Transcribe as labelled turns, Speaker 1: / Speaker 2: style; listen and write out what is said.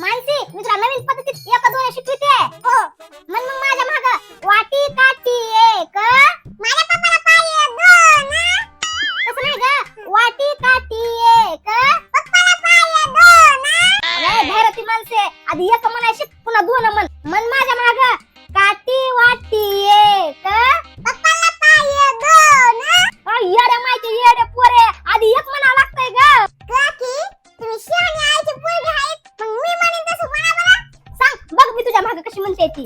Speaker 1: मानसी मी तुला नवीन पद्धतीत एका दोन शिकविते. हो. मन मग माझ्या माग वाटी काठी एक. माझ्या पप्पाला पाय दोन तसं नाही ग. वाटी काठी एक. पप्पाला पाय दोन अरे धैर्यती माणसे. आधी एक म्हणाय शिक पुन्हा दोन म्हण. मी तुझ्या मागे कशी म्हणते ती?